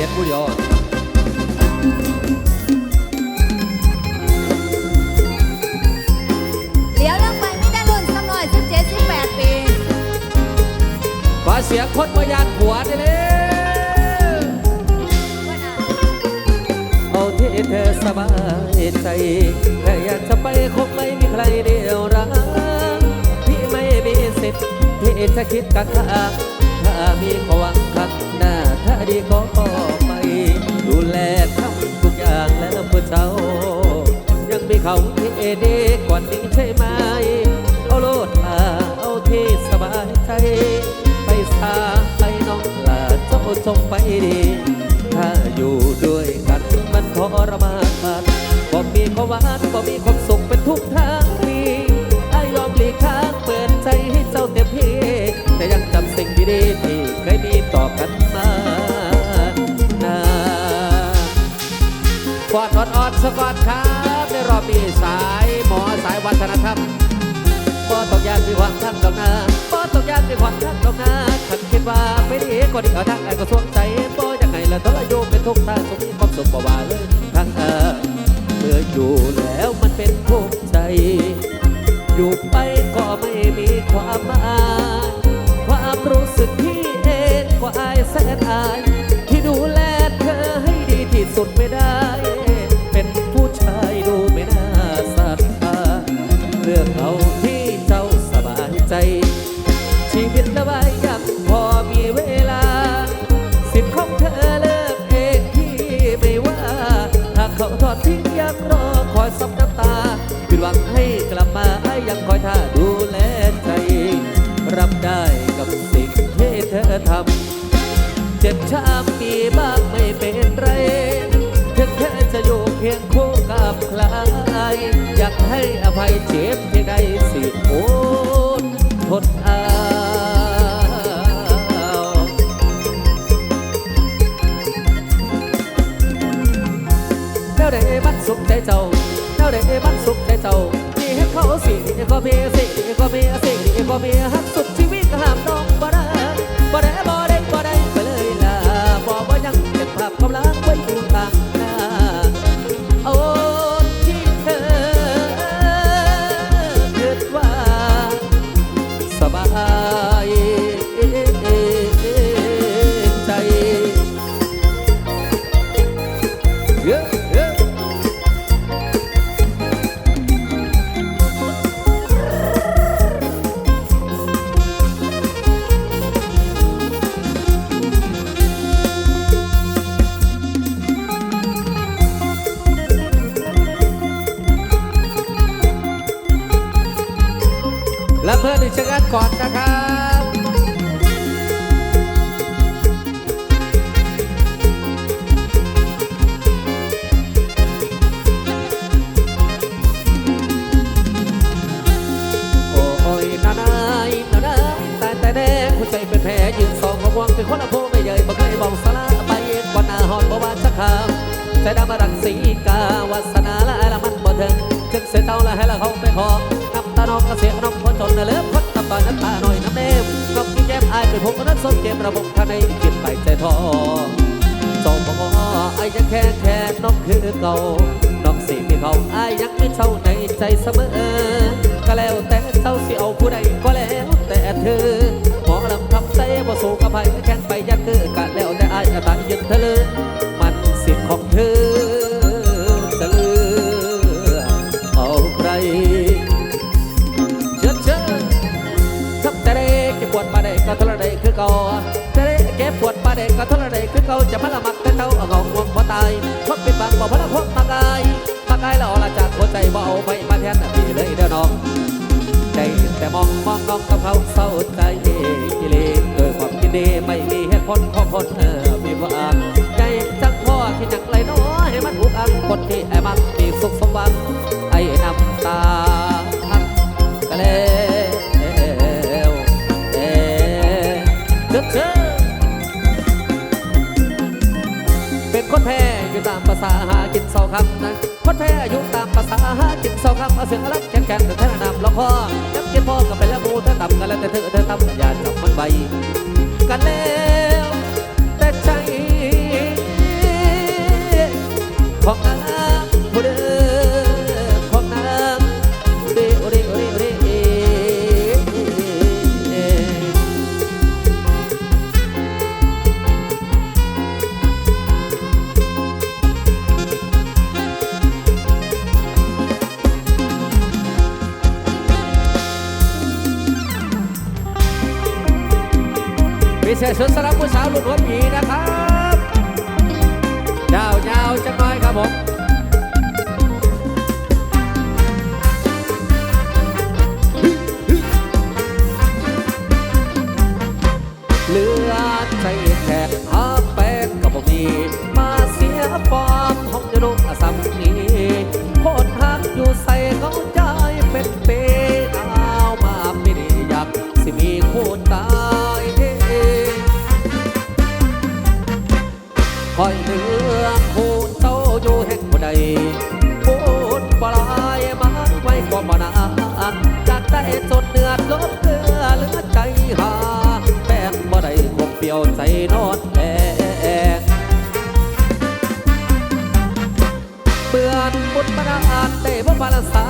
ห็นผู้เดียวเดี๋ยวลงไปไม่ได้รุ่นสักหน่อยสิบเจ็ดสิบแปดปีขอเสียงคนมายานหัวได้เลยว่าน่ะเอาที่เธอสบายใจแค่อยากจะไปคงไม่มีใครเดียวรักพี่ไม่มีสิทธิ์ที่จะคิดกักขาถ้า มีก็หวังข้างหน้าถ้าดีก็ไป ดูแลทำทุกอย่างแล้วเพื่อเจ้า ยังมีเขาที่เดีกว่านี้ใช่ไหม เอาโลดมาเอาที่สบายใจ ไปสาไปน้องลาเจ้าจงไปดี ถ้าอยู่ด้วยกันมันทรมานบ่มีความหวานบ่มีความสุขเป็นทุกทา สกอดครับในรอบนี้สายหมอสายวัฒนธรรมบ่ต้องยานมีความทักดอกนาบ่ต้องยานมีความทักดอกนาฉันคิดว่าไม่ดีก็ดีเอาทักไอ้ก็สวงใจบ่ยังไงละทรยศเป็นทุกข์ทางสมมีความสุขบ่ว่าเลยทั้งเออเมื่ออยู่แล้วมันเป็นทุกข์ใจ อยู่ไปก็ไม่มีความหมายความรู้สึกที่เองก็อายแสนอายที่ดูแลเธอให้ดีที่สุดไม่ได้ เจ้าเท่าไดมันสุขใจเจ้ามีให้เขาสิก็มีสิก็มีสิก็มีหักสุดชีวิตห้ามำใจดำมาดังสีกาวาสนาละละมันบ่ถึงจึงเสียเท่าละให้ละเขาไปขอน้ำตาน้องก็เสียน้องคนจนน่ะเลิฟคนตำต่อยน้ำตาหน่อยน้ำเนมน้องกินแก้มอายเป็นผมนั้นสนเกมระบบท่านในกินไปใจทอจงบอไอ้ยังแค่แค่น้องคือเก่าน้องสิมีเขาไอ้ยังไม่เท่าในใจเสมอ ก็แล้วแต่เจ้าสิเอาผู้ใดก็แล้วแต่เธอหมอลำทำใจบ่สู้กับไผแข่งไปยักคือกะแล้วแต่ไอ้ายตายยึดเธอเลยมันสิทธิ์ของเธอ เด็กก็ทรเด็กคือเก่าจะมาละมักแต่เจ้าเอาเงาห่วงพอตายพบเป็นบางบอกพระพบมากายมากายแล้วละจากหัวใจบ่เอาไปมาแทนพี่เลยเด้อน้องใจแต่มองมองน้องกับเขาเศร้าใจกิเลสเกิดความกินดีไม่มีเหตุผลของคนเออมีความใจจังพ่อที่จังไรน้อให้มันถูกอันคนที่แอบมันมีสุขสมหวังไอ้น้ำตา ศร้คำนะคนแพ้อายุตามภาษาจิตเศร้าคำเอาเสียงรักแข็งแข็งถึงแท่นำเราพ่อยับเย็นพ่อกับไปแล้วมูเธอต่ำกันแล้วแต่เธอเธอต่ำอย่าจับมันไปกันแล้วแต่ใจของอะไร เศษสุดสำหรับผู้สาวลุกหัวผีนะครับยาวยาวจะงเลยครับผมเลือดใจแขกอาแปกกับผมมีมาเสียฟอร์มห้องจะรู้อสัม อ่านได้บ่ภาษา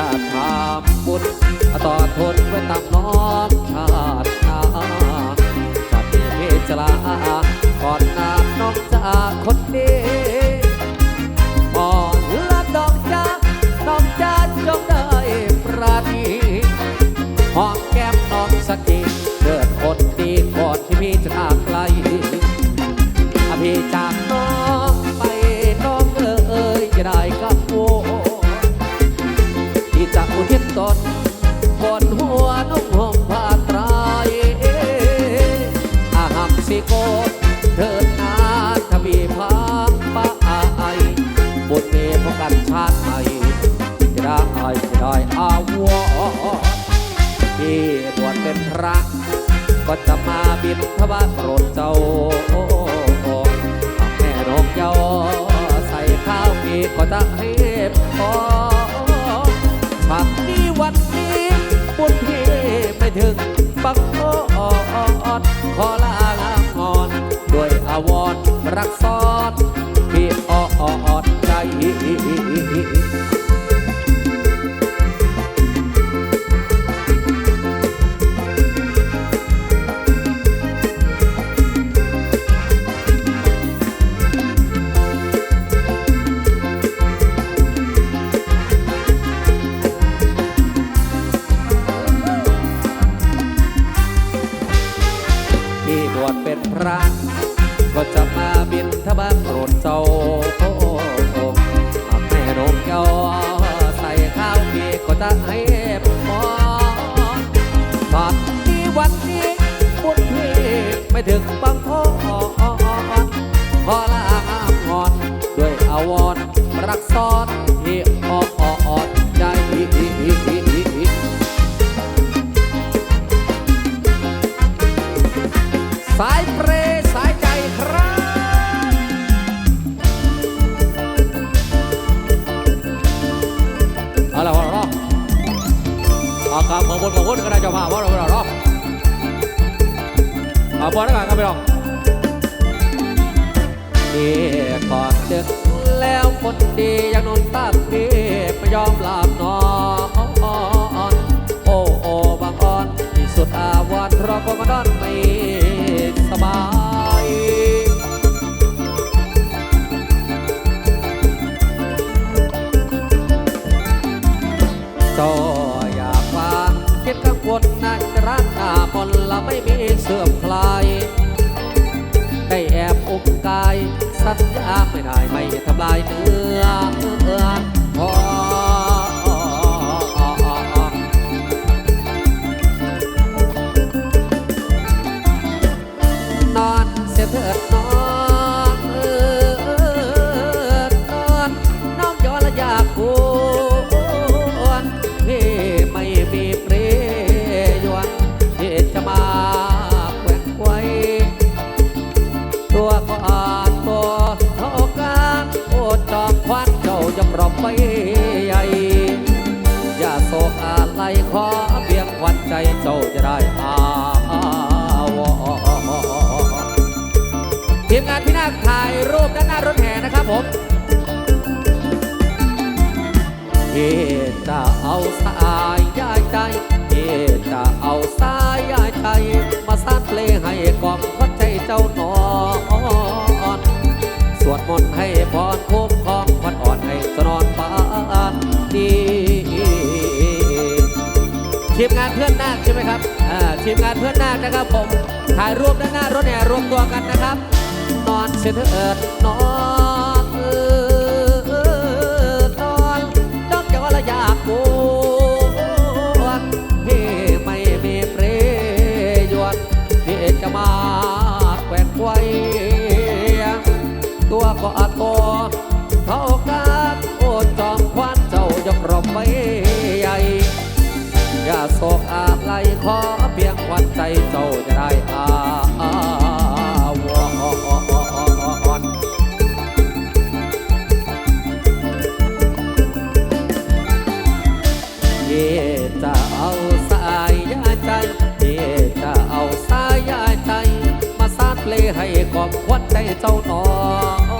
จะถามบุญต่อทนไว้ตามนองชา ก็จะมาบินทบาทโปรดเจ้าแม่นกเยาใส่ข้าวกีก็จะให้พอบักนี้วันนี้บุญที่ไม่ถึงบักโอดขอลาลามงอน ด้วยอาวรรักซอดพี่ออดใจ ที่บวชเป็นพระก็จะมาบินทบาทโปรดเจ้าทำแม่นมเกาใส่ข้าวเีก็จะให้มองตอนนี้วันนี้บุญพี่ไม่ถึงบางพ่อขอลางอนด้วยอาวรรักซ้อนที่ พอแล้วกันครับพี่น้องเด็กก่อนดึกแล้วคนดียังนอนตากดี ลายเนื้อพอนอนเสียเถิดนอนเออนอนน้องยอละยากวนพี่ไม่มีเปรยวนที่จะมาแกว่งไกวตัวก็อา ไปใหญ่อย่าโศกอะไรขอเพียงวันใจเจ้าจะได้อาวรทีมงานพี่นาคถ่ายรูปด้านหน้ารถแห่นะครับผมเฮจะเอาสายย้ายใจเฮจะเอาสายย้ายใจ มาสร้างเพลงให้กล่อมควันใจเจ้านอนสวดมนต์ให้พรคุ้ม ทีมงานเพื่อนนาคใช่ไหมครับอ่าทีมงานเพื่อนนาคนะครับผมถ่ายรูปด้านหน้ารถแห่รวมตัวกันนะครับ นอนเสียเอิดนอน เพียงควันใจเจ้าจะได้อาวรณ์เย่จะเอาสายยาใจเย่จะเอาสายยาใจ มาสางเลงให้กอมควันใจเจ้านอน